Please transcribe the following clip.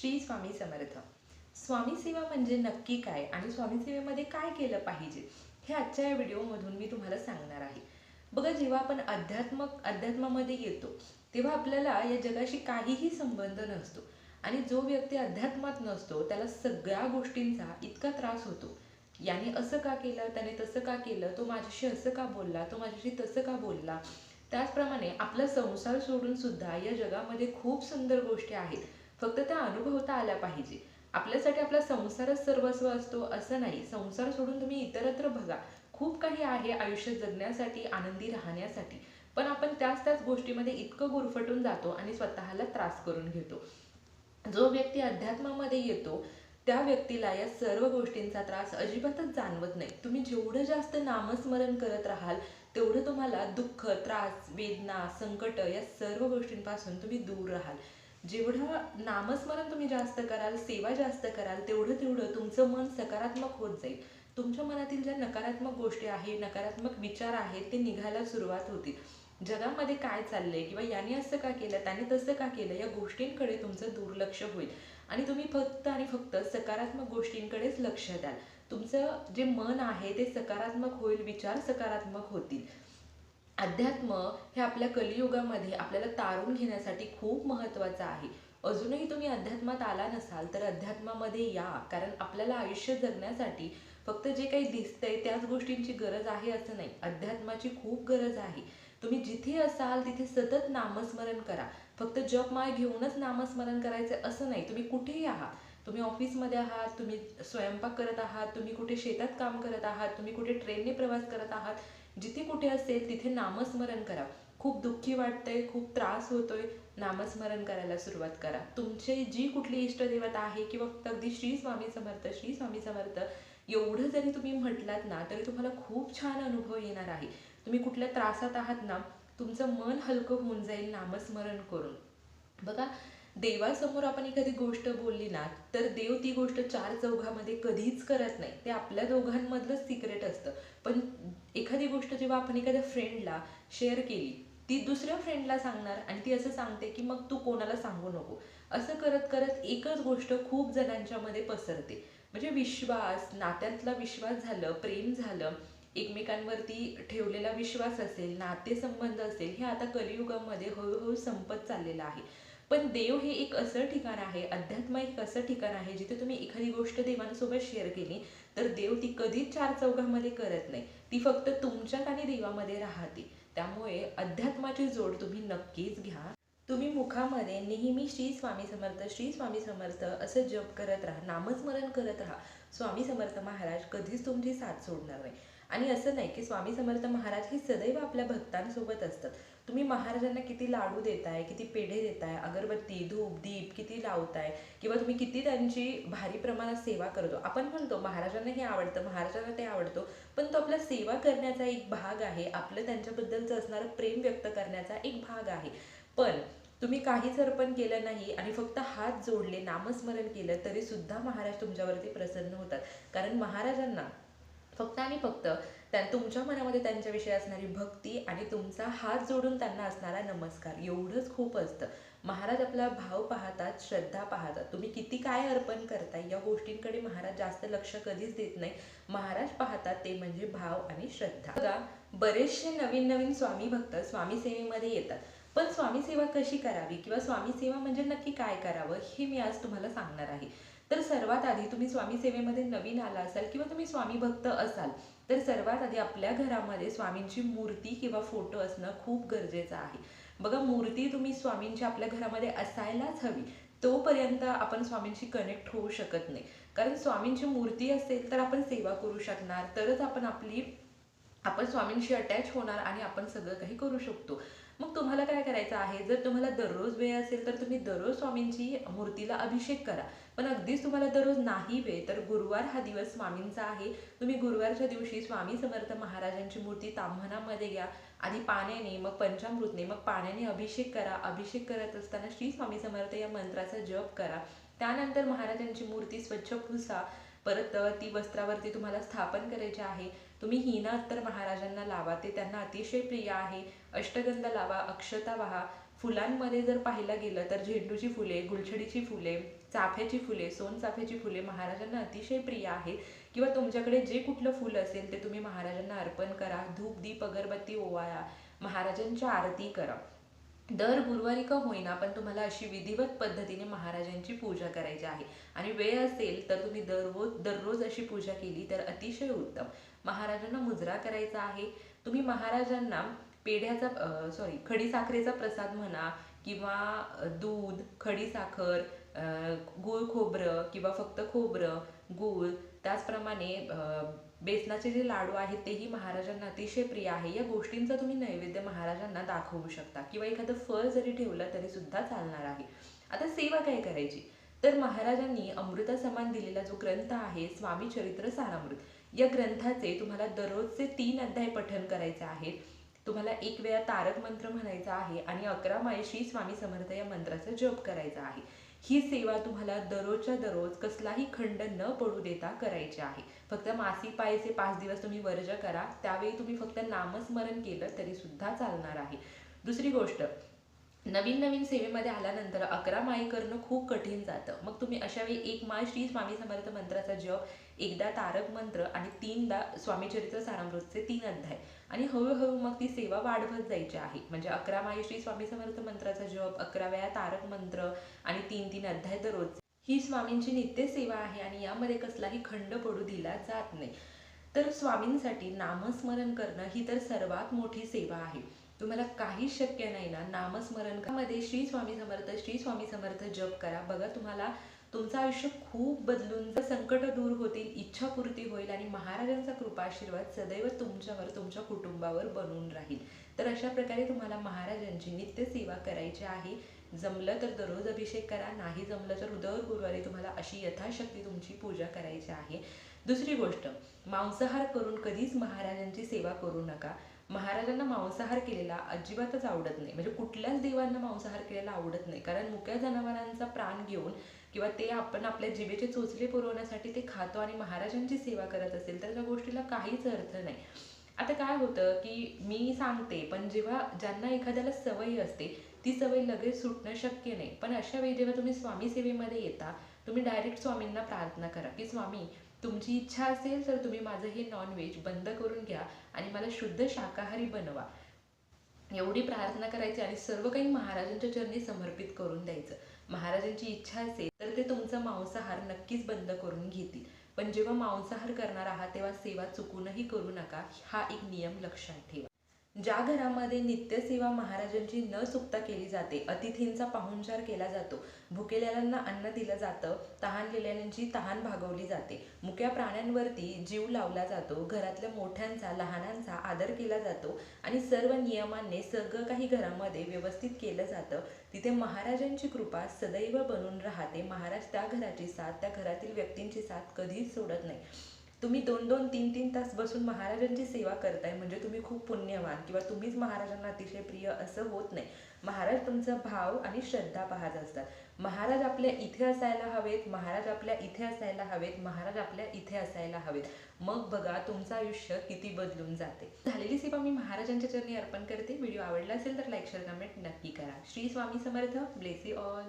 श्री स्वामी समर्थ. स्वामी सेवा म्हणजे नक्की काय आणि स्वामी सेवेमध्ये काय केलं पाहिजे? हे आजच्या या व्हिडिओमधून मी तुम्हाला सांगणार आहे. बघा जेव्हा आपण अध्यात्मक अध्यात्मामध्ये येतो तेव्हा आपल्याला या जगाशी काहीही संबंध नसतो. आणि जो व्यक्ती अध्यात्मात नसतो त्याला सगळ्या गोष्टींचा इतका त्रास होतो. याने असं का केलं त्याने तसं का केलं तो माझ्याशी असं का बोलला तो माझ्याशी तसं का बोलला? त्याचप्रमाणे आपला संसार सोडून सुद्धा या जगामध्ये खूप सुंदर गोष्टी आहेत. फक्त त्या अनुभवता आल्या पाहिजे. आपल्यासाठी आपला संसारच सर्वस्व असतो असं नाही. संसार सोडून तुम्ही इतरत्र बघा. खूप काही आहे आयुष्य जगण्यासाठी आनंदी राहण्यासाठी. पण आपण त्याच त्याच गोष्टीमध्ये इतकं गुरफटून जातो आणि स्वतःला त्रास करून घेतो. जो व्यक्ती अध्यात्मामध्ये येतो त्या व्यक्तीला या सर्व गोष्टींचा त्रास अजिबातच जाणवत नाही. तुम्ही जेवढं जास्त नामस्मरण करत राहाल तेवढं तुम्हाला दुःख त्रास वेदना संकट या सर्व गोष्टींपासून तुम्ही दूर राहाल. जेवढं नामस्मरण तुम्ही जास्त कराल सेवा जास्त कराल तेवढं तेवढं तुमचं मन सकारात्मक होत जाईल. तुमच्या मनातील ज्या नकारात्मक गोष्टी आहे नकारात्मक विचार आहेत ते निघायला सुरुवात होतील. जगामध्ये काय चाललंय किंवा याने असं का केलं त्याने तसं का केलं या गोष्टींकडे तुमचं दुर्लक्ष होईल. आणि तुम्ही फक्त आणि फक्त सकारात्मक गोष्टींकडेच लक्ष द्याल. तुमचं जे मन आहे ते सकारात्मक होईल विचार सकारात्मक होतील. अध्यात्म हे आपल्या कलियुगामध्ये आपल्याला तारून घेण्यासाठी खूप महत्त्वाचं आहे. अजूनही तुम्ही अध्यात्मात आला नसाल तर अध्यात्मामध्ये या कारण आपल्याला आयुष्य जगण्यासाठी फक्त जे काही दिसतंय त्याच गोष्टींची गरज आहे असं नाही. अध्यात्माची खूप गरज आहे. तुम्ही जिथे असाल तिथे सतत नामस्मरण करा. फक्त जपमाळ घेऊनच नामस्मरण करायचं असं नाही. तुम्ही कुठेही आहात. तुम्ही ऑफिसमध्ये आहात तुम्ही स्वयंपाक करत आहात तुम्ही कुठे शेतात काम करत आहात तुम्ही कुठे ट्रेनने प्रवास करत आहात जिथे कुठे असेल तिथे नामस्मरण करा. खूप दुःखी वाटतंय खूप त्रास होतोय नामस्मरण करायला सुरुवात करा. तुमचे जी कुठली इष्टदेवता आहे किंवा फक्त अगदी श्री स्वामी समर्थ श्री स्वामी समर्थ एवढं जरी तुम्ही म्हटलात ना तरी तुम्हाला खूप छान अनुभव येणार आहे. तुम्ही कुठल्या त्रासात आहात ना तुमचं मन हलकं होऊन जाईल नामस्मरण करून. बघा देवासमोर आपण एखादी गोष्ट बोलली ना तर देव ती गोष्ट चार चौघामध्ये कधीच करत नाही. ते आपल्या दोघांमधलंच सिक्रेट असतं. पण एखादी गोष्ट जेव्हा आपण एखाद्या फ्रेंडला शेअर केली ती दुसऱ्या फ्रेंडला सांगणार आणि ती असं सांगते की मग तू कोणाला सांगू नको? असं करत करत एकच गोष्ट खूप जणांच्या मध्ये पसरते. म्हणजे विश्वास नात्यातला विश्वास झालं प्रेम झालं एकमेकांवरती ठेवलेला विश्वास असेल नातेसंबंध असेल हे आता कलियुगामध्ये हळूहळू संपत चाललेलं आहे. पण देव हे एक असं ठिकाण आहे अध्यात्म एक असं ठिकाण आहे जिथे तुम्ही एखादी गोष्ट देवांसोबत शेअर केली तर देव ती कधीच चार चौघामध्ये करत नाही. ती फक्त तुमच्यात आणि देवामध्ये राहते. त्यामुळे अध्यात्माची जोड तुम्ही नक्कीच घ्या. तुम्ही मुखामध्ये नेहमी श्री स्वामी समर्थ श्री स्वामी समर्थ असं जप करत राहा नामस्मरण करत राहा. स्वामी समर्थ महाराज कधीच तुमची साथ सोडणार नाही. आणि असं नाही की स्वामी समर्थ महाराज हे सदैव आपल्या भक्तांसोबत असतात. तुम्ही महाराजांना किती लाडू देताय किती पेढे देताय अगरबत्ती धूप दीप किती लावताय किंवा तुम्ही किती त्यांची भारी प्रमाणात सेवा करतो? आपण म्हणतो महाराजांना हे आवडतं महाराजांना ते आवडतो पण तो आपला सेवा करण्याचा एक भाग आहे आपलं त्यांच्याबद्दलचं असणारं प्रेम व्यक्त करण्याचा एक भाग आहे. पण तुम्ही काहीच अर्पण केलं नाही आणि फक्त हात जोडले नामस्मरण केलं तरी सुद्धा महाराज तुमच्यावरती प्रसन्न होतात. कारण महाराजांना फक्त आणि फक्त त्या तुमच्या मनामध्ये त्यांच्याविषयी असणारी भक्ती आणि तुमचा हात जोडून त्यांना असणारा नमस्कार एवढंच खूप असतं. महाराज आपला भाव पाहतात श्रद्धा पाहतात. तुम्ही किती काय अर्पण करताय या गोष्टींकडे महाराज जास्त लक्ष कधीच देत नाही. महाराज पाहतात ते म्हणजे भाव आणि श्रद्धा. बघा बरेचसे नवीन नवीन स्वामी भक्त स्वामी सेवेमध्ये येतात. पण स्वामी सेवा कशी करावी किंवा स्वामी सेवा म्हणजे नक्की काय करावं हे मी आज तुम्हाला सांगणार आहे. तर सर्वात आधी तुम्ही स्वामी सेवेमध्ये नवीन आला असाल किंवा तुम्ही स्वामी भक्त असाल तर सर्वात आधी आपल्या घरामध्ये स्वामींची मूर्ती किंवा फोटो असणं खूप गरजेचं आहे. बघा मूर्ती तुम्ही स्वामींची आपल्या घरामध्ये असायलाच हवी तोपर्यंत आपण स्वामींशी कनेक्ट होऊ शकत नाही. कारण स्वामींची मूर्ती असेल तर आपण सेवा करू शकणार तरच आपण आपली आपण स्वामींशी अटॅच होणार आणि आपण सगळं काही करू शकतो. मग तुम्हाला काय करायचं आहे? जर तुम्हाला दररोज वेळ असेल तर तुम्ही दररोज स्वामींची मूर्तीला अभिषेक करा. पण अगदीच तुम्हाला दररोज नाही वेळ तर गुरुवार हा दिवस स्वामींचा आहे. तुम्ही गुरुवारच्या दिवशी स्वामी समर्थ महाराजांची मूर्ती ताम्हनामध्ये घ्या आधी पाण्याने मग पंचामृतने मग पाण्याने अभिषेक करा. अभिषेक करत असताना श्री स्वामी समर्थ या मंत्राचा जप करा. त्यानंतर महाराजांची मूर्ती स्वच्छ पुसा. परत ती वस्त्रावरती तुम्हाला स्थापन करायची आहे. तुम्ही हिना अत्तर महाराजांना लावा ते त्यांना अतिशय प्रिय आहे. अष्टगंध लावा अक्षता वाहा. फुलांमध्ये जर पाहायला गेलं तर झेंडूची फुले गुलछडीची फुले चाफ्याची फुले सोनचाफ्याची फुले महाराजांना अतिशय प्रिय आहे. किंवा तुमच्याकडे जे कुठलं फुल असेल ते तुम्ही महाराजांना अर्पण करा. धूप दीप अगरबत्ती ओवाळा. महाराजांची आरती करा. दर गुरुवारी का होईना पण तुम्हाला अशी विधिवत पद्धतीने महाराजांची पूजा करायची आहे. आणि वेळ असेल तर तुम्ही दररोज दररोज अशी पूजा केली तर अतिशय उत्तम. महाराजांना मुजरा करायचा आहे. तुम्ही महाराजांना पेढ्याचा सॉरी खडीसाखरेचा प्रसाद म्हणा किंवा दूध खडीसाखर साखर गूळ खोबरं किंवा फक्त खोबरं गूळ त्याचप्रमाणे बेसनाचे जे लाडू आहेत तेही महाराजांना अतिशय प्रिय आहे. या गोष्टींचा तुम्ही नैवेद्य महाराजांना दाखवू शकता किंवा एखादं फळ जरी ठेवलं तरी सुद्धा चालणार आहे. आता सेवा काय करायची? तर महाराजांनी अमृतासमान दिलेला जो ग्रंथ आहे स्वामी चरित्र सारामृत या ग्रंथाचे तुम्हाला दररोजचे तीन अध्याय पठन करायचे आहेत. तुम्हाला एक वेळा तारक मंत्र म्हणायचा आहे आणि अकरा मायशी स्वामी समर्थ या मंत्राचा जप करायचा आहे. ही सेवा तुम्हाला दररोजच्या दररोज कसलाही खंड न पडू देता करायची आहे. फक्त मासिक पाळीचे पाच दिवस तुम्ही वर्ज करा त्यावेळी तुम्ही फक्त नामस्मरण केलं तरी सुद्धा चालणार आहे. दुसरी गोष्ट नवीन नवीन सेवेमध्ये आल्यानंतर अकरा माय करणं खूप कठीण जातं. मग तुम्ही अशा वेळी एक माय श्री स्वामी समर्थ मंत्राचा जप एकदा तारक मंत्र आणि तीनदा स्वामी चरित्र सारामृतचे तीन अध्याय. आणि हळूहळू मग ती सेवा वाढवत जायची आहे. म्हणजे अकरा माळी श्री स्वामी समर्थ मंत्राचा जप अकरा वेळा तारक मंत्र आणि तीन तीन अध्याय दररोज. ही स्वामींची नित्य सेवा आहे आणि यामध्ये कसलाही खंड पडू दिला जात नाही. तर स्वामींसाठी नामस्मरण करणं ही तर सर्वात मोठी सेवा आहे. तुम्हाला काही शक्य नाही ना नामस्मरणमध्ये श्री स्वामी समर्थ श्री स्वामी समर्थ जप करा. बघा तुम्हाला तुमचं आयुष्य खूप बदलून संकट दूर होतील इच्छापूर्ती होईल आणि महाराजांचा कृपा आशीर्वाद सदैव तुमच्यावर तुमच्या कुटुंबावर बनून राहील. तर अशा प्रकारे तुम्हाला महाराजांची नित्य सेवा करायची आहे. जमलं तर दररोज अभिषेक करा. नाही जमलं तर दर गुरुवारी तुम्हाला अशी यथाशक्ती तुमची पूजा करायची आहे. दुसरी गोष्ट मांसाहार करून कधीच महाराजांची सेवा करू नका. महाराजांना मांसाहार केलेला अजिबातच आवडत नाही. म्हणजे कुठल्याच देवांना मांसाहार केलेला आवडत नाही. कारण मुक्या जनावरांचा प्राण घेऊन किंवा ते आपण आपल्या जिभेचे चोचले पुरवण्यासाठी ते खातो आणि महाराजांची सेवा करत असेल तर त्या गोष्टीला काहीच अर्थ नाही. आता काय होतं की मी सांगते पण जेव्हा ज्यांना एखाद्याला सवय असते ती सवय लगेच सुटणं शक्य नाही. पण अशा वेळी जेव्हा तुम्ही स्वामी सेवेमध्ये येता तुम्ही डायरेक्ट स्वामींना प्रार्थना करा की स्वामी तुमची इच्छा असेल तर तुम्ही माझं हे नॉनव्हेज बंद करून घ्या आणि मला शुद्ध शाकाहारी बनवा. एवढी प्रार्थना करायची आणि सर्व काही महाराजांच्या चरणी समर्पित करून द्यायचं. महाराजांची इच्छा असेल तर ते तुमचा मांसाहार नक्कीच बंद करून घेतील. पण जेव्हा मांसाहार करणार आहात तेव्हा सेवा चुकूनही करू नका. हा एक नियम लक्षात ठेवा. ज्या घरामध्ये नित्यसेवा महाराजांची न चुकता केली जाते अतिथींचा पाहुणचार केला जातो भुकेलेल्यांना अन्न दिलं जातं तहानलेल्यांची तहान भागवली जाते मुक्या प्राण्यांवरती जीव लावला जातो घरातल्या मोठ्यांचा लहानांचा आदर केला जातो आणि सर्व नियमांनी सगळं काही घरामध्ये व्यवस्थित केलं जातं. तिथे महाराजांची कृपा सदैव बनून राहते. महाराज त्या घराची साथ त्या घरातील व्यक्तींची साथ कधीच सोडत नाही. तुम्ही दोन दोन तीन तीन तास बसून महाराजांची सेवा करताय म्हणजे तुम्ही खूप पुण्यवान किंवा तुम्हीच महाराजांना अतिशय प्रिय असं होत नाही. महाराज तुमचा भाव आणि श्रद्धा पाहत असतात. महाराज आपल्या इथे असायला हवेत महाराज आपल्या इथे असायला हवेत महाराज आपल्या इथे असायला हवेत. मग बघा तुमचं आयुष्य किती बदलून जाते. झालेली सेवा मी महाराजांच्या चरणी अर्पण करते. व्हिडिओ आवडला असेल तर लाईक शेअर कमेंट नक्की करा. श्री स्वामी समर्थ. Bless all